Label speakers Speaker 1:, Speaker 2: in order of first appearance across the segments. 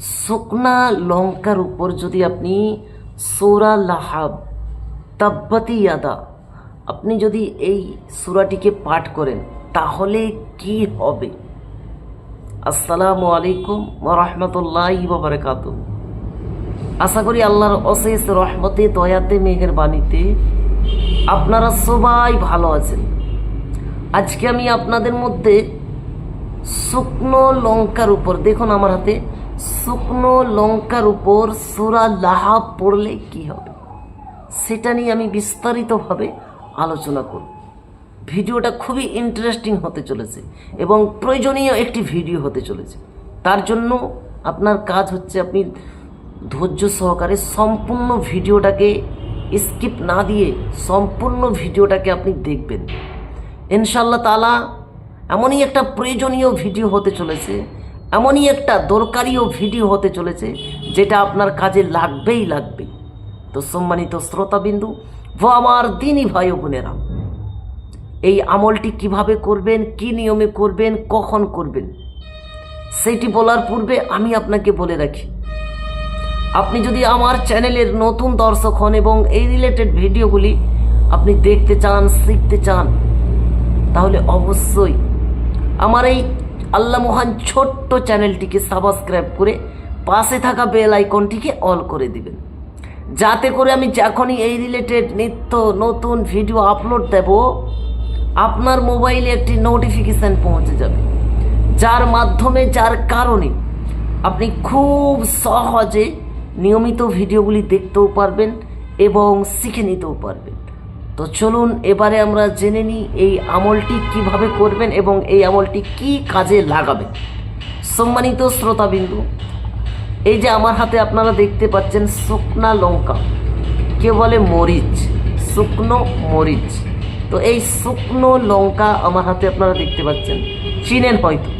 Speaker 1: শুকনা লঙ্কার উপর যদি আপনি সোরা লাহাব, তাব্বাতি ইয়াদা, আপনি যদি এই সুরাটিকে পাঠ করেন, তাহলে কি হবে? আসসালামু আলাইকুম রহমতুল্লাহ বাবরকাত আশা করি আল্লাহর অশেষ রহমতে, দয়াতে মেঘের বাণীতে আপনারা সবাই ভালো আছেন। আজকে আমি আপনাদের মধ্যে শুকনো লঙ্কার উপর, দেখুন আমার হাতে শুকনো লঙ্কার উপর সুরা লাহাব পড়লে কি হবে? সেটা নিয়ে আমি বিস্তারিতভাবে আলোচনা করব। ভিডিওটা খুবই ইন্টারেস্টিং হতে চলেছে এবং প্রয়োজনীয় একটি ভিডিও হতে চলেছে। তার জন্য আপনার কাজ হচ্ছে আপনি ধৈর্য সহকারে সম্পূর্ণ ভিডিওটাকে স্কিপ না দিয়ে সম্পূর্ণ ভিডিওটাকে আপনি দেখবেন। ইনশাল্লাহ তালা এমনই একটা প্রয়োজনীয় ভিডিও হতে চলেছে এমনই একটা দরকারিও ভিডিও হতে চলেছে, যেটা আপনার কাজে লাগবেই লাগবে। তো সম্মানিত শ্রোতাবিন্দু, ও আমার দিনই ভাই বোনেরা, এই আমলটি কীভাবে করবেন, কি নিয়মে করবেন, কখন করবেন, সেটি বলার পূর্বে আমি আপনাকে বলে রাখি। আপনি যদি আমার চ্যানেলের নতুন দর্শক হন এবং এই রিলেটেড ভিডিওগুলি আপনি দেখতে চান, শিখতে চান, তাহলে অবশ্যই আমার এই আল্লাহ মহান ছোট্ট চ্যানেলটিকে সাবস্ক্রাইব করে পাশে থাকা বেল আইকনটিকে অল করে দিবেন। যাতে করে আমি যখনই এই রিলেটেড নিত্য নতুন ভিডিও আপলোড দেব, আপনার মোবাইলে একটি নোটিফিকেশান পৌঁছে যাবে। যার মাধ্যমে, যার কারণে আপনি খুব সহজে নিয়মিত ভিডিওগুলি দেখতেও পারবেন এবং শিখে নিতেও পারবেন। তো চলুন এবারে আমরা জেনে নিই এই আমলটি কীভাবে করবেন এবং এই আমলটি কি কাজে লাগাবেন সম্মানিত শ্রোতাবিন্দু, এই যে আমার হাতে আপনারা দেখতে পাচ্ছেন শুকনা লঙ্কা কে বলে মরিচ, শুকনো মরিচ। তো এই শুকনো লঙ্কা আমার হাতে আপনারা দেখতে পাচ্ছেন, চিনেন হয়তো।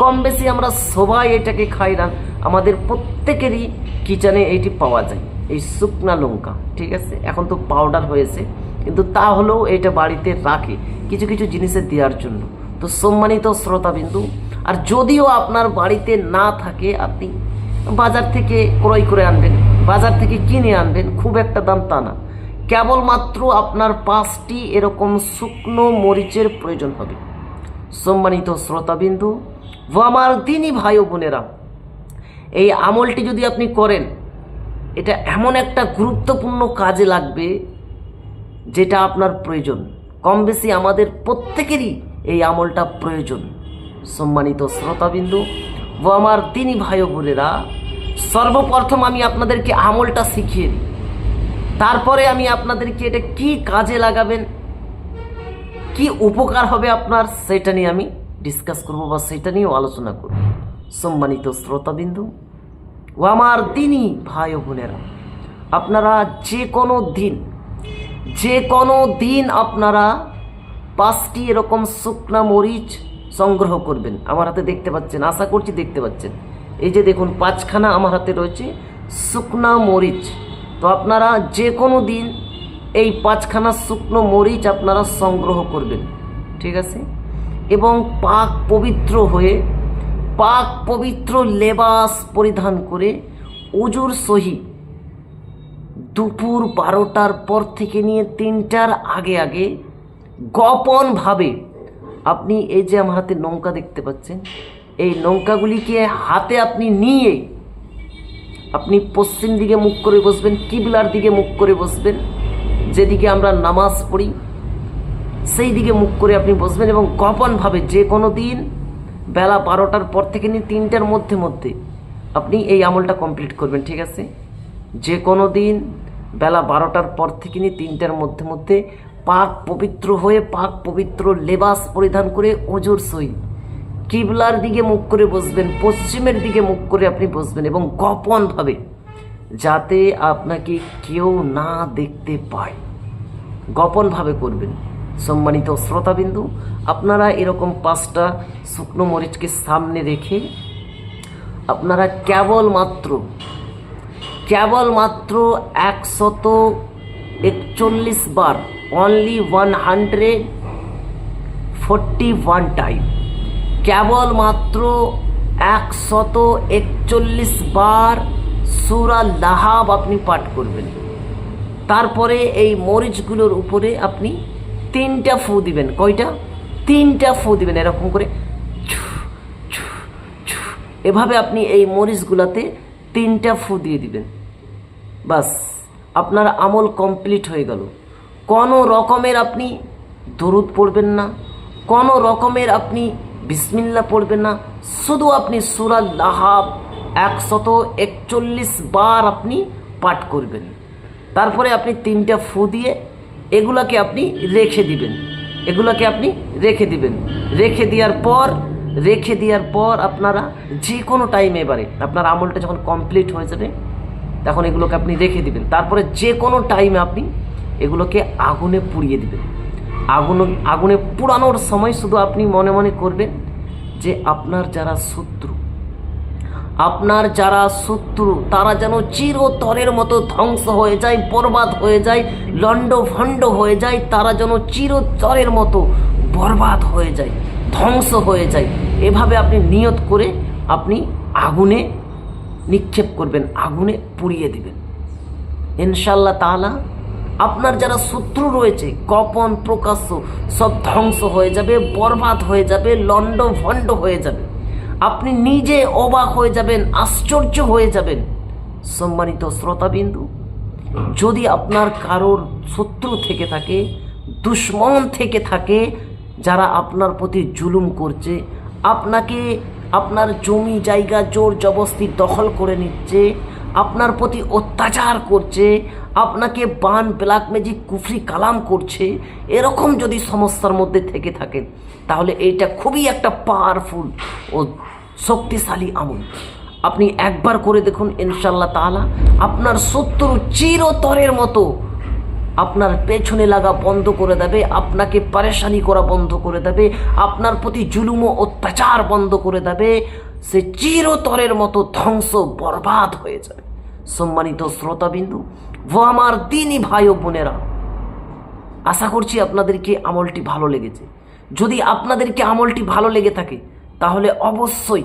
Speaker 1: কম বেশি আমরা সবাই এটাকে খাই না, আমাদের প্রত্যেকেরই কিচেনে এইটি পাওয়া যায়, এই শুকনা লঙ্কা, ঠিক আছে? এখন তো পাউডার হয়েছে। কিন্তু তা হলেও এটা বাড়িতে রাখে কিছু কিছু জিনিসে দেওয়ার জন্য। তো সম্মানিত শ্রোতাবিন্দু, আর যদিও আপনার বাড়িতে না থাকে, আপনি বাজার থেকে ক্রয় করে আনবেন, বাজার থেকে কিনে আনবেন, খুব একটা দাম তা না। কেবলমাত্র আপনার পাঁচটি এরকম শুকনো মরিচের প্রয়োজন হবে। সম্মানিত শ্রোতাবিন্দু, ও আমার দিনই ভাই বোনেরা, এই আমলটি যদি আপনি করেন, এটা এমন একটা গুরুত্বপূর্ণ কাজে লাগবে যেটা আপনার প্রয়োজন। কম বেশি আমাদের প্রত্যেকেরই এই আমলটা প্রয়োজন। সম্মানিত শ্রোতাবিন্দু ও আমার দিনই ভাই বোনেরা, সর্বপ্রথম আমি আপনাদেরকে আমলটা শিখিয়ে দিই। তারপরে আমি আপনাদেরকে এটা কি কাজে লাগাবেন, কি উপকার হবে আপনার, সেটা নিয়ে আমি ডিসকাস করব বা সেটা নিয়েও আলোচনা করব। সম্মানিত শ্রোতাবিন্দু ও আমার দিনই ভাই বোনেরা, আপনারা যে কোনো দিন যে কোনো দিন আপনারা পাঁচটি এরকম শুকনা মরিচ সংগ্রহ করবেন। আমার হাতে দেখতে পাচ্ছেন, আশা করছি দেখতে পাচ্ছেন। এই যে দেখুন, পাঁচখানা আমার হাতে রয়েছে শুকনা মরিচ। তো আপনারা যে কোনো দিন এই পাঁচখানা শুকনো মরিচ আপনারা সংগ্রহ করবেন। ঠিক আছে? এবং পাক পবিত্র হয়ে, পাক পবিত্র লেবাস পরিধান করে উজুর সহি দুপুর বারোটার পর থেকে নিয়ে তিনটার আগে আগে গোপনভাবে আপনি এই যে আমার হাতে নৌকা দেখতে পাচ্ছেন, এই নৌকাগুলিকে হাতে আপনি নিয়ে আপনি পশ্চিম দিকে মুখ করে বসবেন, কিবলার দিকে মুখ করে বসবেন, যেদিকে আমরা নামাজ পড়ি, সেই দিকে মুখ করে আপনি বসবেন এবং গোপনভাবে যে কোনো দিন বেলা বারোটার পর থেকে নিয়ে তিনটার মধ্যে মধ্যে আপনি এই আমলটা কমপ্লিট করবেন, ঠিক আছে? যে কোনো দিন বেলা বারোটার পর থেকে নিয়ে তিনটার মধ্যে মধ্যে পাক পবিত্র হয়ে পাক পবিত্র লেবাস পরিধান করে ওজোর সই। কিবলার দিকে মুখ করে বসবেন, পশ্চিমের দিকে মুখ করে আপনি বসবেন এবং গোপনভাবে যাতে আপনাকে কেউ না দেখতে পায়। গোপনভাবে করবেন। সম্মানিত শ্রোতাবিন্দু, আপনারা এরকম পাঁচটা শুকনো মরিচকে সামনে রেখে আপনারা কেবলমাত্র কেবলমাত্র একশত একচল্লিশ বার only one hundred forty one time কেবলমাত্র একশত একচল্লিশ বার সুরা লাহাব আপনি পাঠ করবেন। তারপরে এই মরিচগুলোর উপরে আপনি তিনটা ফু দিবেন। কয়টা? তিনটা ফু দিবেন এরকম করে। এভাবে আপনি এই মরিচগুলোতে তিনটা ফু দিয়ে দিবেন। বাস, আপনার আমল কমপ্লিট হয়ে গেল। কোনো রকমের আপনি দরুদ পড়বেন না, কোনো রকমের আপনি বিসমিল্লা পড়বেন না, শুধু আপনি সুরাল লাহাব একশত একচল্লিশ বার আপনি পাঠ করবেন। তারপরে আপনি তিনটা ফু দিয়ে এগুলাকে আপনি রেখে দিবেন। এগুলাকে আপনি রেখে দিবেন। রেখে দেওয়ার পর রেখে দেওয়ার পর আপনারা যে কোনো টাইমে এবারে আপনার আমলটা যখন কমপ্লিট হয়ে যাবে, তখন এগুলোকে আপনি রেখে দিবেন। তারপরে যে কোনো টাইমে আপনি এগুলোকে আগুনে পুড়িয়ে দিবেন। আগুন, আগুনে পুড়ানোর সময় শুধু আপনি মনে মনে করবেন যে আপনার যারা শত্রু, আপনার যারা শত্রু, তারা যেন চিরতরের মতো ধ্বংস হয়ে যায়, বরবাদ হয়ে যায় লণ্ড ভণ্ড হয়ে যায়, তারা যেন চিরতরের মতো বরবাদ হয়ে যায়। ধ্বংস হয়ে যায়। এভাবে আপনি নিয়ত করে আপনি আগুনে নিক্ষেপ করবেন, আগুনে পুড়িয়ে দিবেন। ইনশাল্লাহ তাআলা আপনার যারা শত্রু রয়েছে গোপন প্রকাশ্য, সব ধ্বংস হয়ে যাবে, বরবাদ হয়ে যাবে লণ্ড ভণ্ড হয়ে যাবে। আপনি নিজে অবাক হয়ে যাবেন, আশ্চর্য হয়ে যাবেন। সম্মানিত শ্রোতাবিন্দু, যদি আপনার কারোর শত্রু থেকে থাকে, দুশ্মন থেকে থাকে যারা আপনার প্রতি জুলুম করছে, আপনাকে আপনার জমি, জায়গা, জোর জবস্তি দখল করে নিচ্ছে, আপনার প্রতি অত্যাচার করছে, আপনাকে বান ব্ল্যাক ম্যাজিক কুফরি, কালাম করছে, এরকম যদি সমস্যার মধ্যে থেকে থাকেন তাহলে এইটা খুবই একটা পাওয়ারফুল ও শক্তিশালী আমল। আপনি একবার করে দেখুন ইনশাল্লাহ তাআলা, আপনার শত্রু চিরতরের মতো আপনার পেছনে লাগা বন্ধ করে দেবে, আপনাকে পারেশানি করা বন্ধ করে দেবে, আপনার প্রতি জুলুম ও অত্যাচার বন্ধ করে দেবে, সে চিরতরের মতো ধ্বংস বরবাদ হয়ে যাবে। সম্মানিত শ্রোতাবিন্দু, ও আমার দিনই ভাই ও বোনেরা, আশা করছি আপনাদেরকে আমলটি ভালো লেগেছে। যদি আপনাদেরকে আমলটি ভালো লেগে থাকে, তাহলে অবশ্যই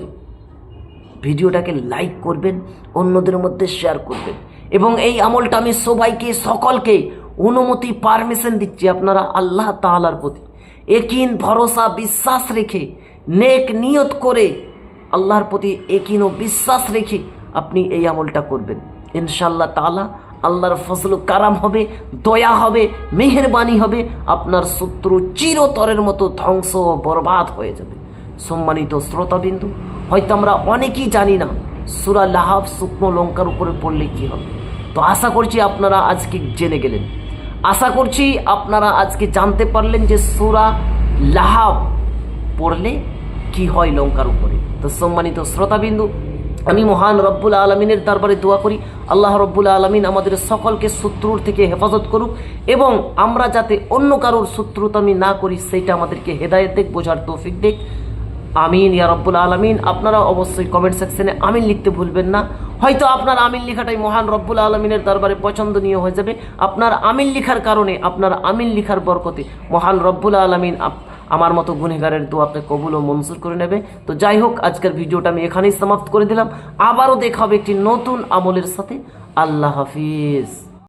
Speaker 1: ভিডিওটাকে লাইক করবেন, অন্যদের মধ্যে শেয়ার করবেন। এবং এই আমলটা আমি সবাইকে, সকলকে অনুমতি পারমিশন দিচ্ছি আপনারা আল্লাহ তালার প্রতি। একিন ভরসা, বিশ্বাস রেখে, নেক নিয়ত করে আল্লাহর প্রতি একিন ও বিশ্বাস রেখে আপনি এই আমলটা করবেন। ইনশাল্লাহ তাআলা আল্লাহর ফসল কারাম হবে, দয়া হবে, মেহেরবানি হবে, আপনার শত্রু চিরতরের মতো ধ্বংস ও বরবাদ হয়ে যাবে। সম্মানিত শ্রোতাবিন্দু, হয়তো আমরা অনেকেই জানি না সুরা লাহাব, শুকনো লঙ্কার উপরে পড়লে কি হবে। তো আশা করছি আপনারা আজকে জেনে গেলেন। আশা করছি আপনারা আজকে জানতে পারলেন যে সুরা লাহাব পড়লে কি হয় লঙ্কার উপরে। তো সম্মানিত শ্রোতাবিন্দু, আমি মহান রব্বুল আলমিনের দরবারে দোয়া করি, আল্লাহ রব্বুল আলমিন আমাদের সকলকে শত্রুর থেকে হেফাজত করুক এবং আমরা যাতে অন্য কারোর শত্রুতামি না করি সেইটা আমাদেরকে হেদায়েত দেখ বোঝার তৌফিক দেখ আমিন, ইয়া রব্বুল আলমিন। আপনারা অবশ্যই কমেন্ট সেকশনে আমিন লিখতে ভুলবেন না। হয়তো আপনার আমিন লেখাটাই মহান রব্বুল আলমিনের দরবারে পছন্দনীয় হয়ে যাবে। আপনার আমিন লিখার কারণে, আপনার আমিন লিখার বরকতে মহান রব্বুল আলমিন আমার মতো গুণেগারের দোয়াকে কবুল ও মনসুর করে নেবে। তো যাই হোক, আজকের ভিডিওটা আমি এখানেই সমাপ্ত করে দিলাম। আবারও দেখা হবে একটি নতুন আমলের সাথে। আল্লাহ হাফিজ।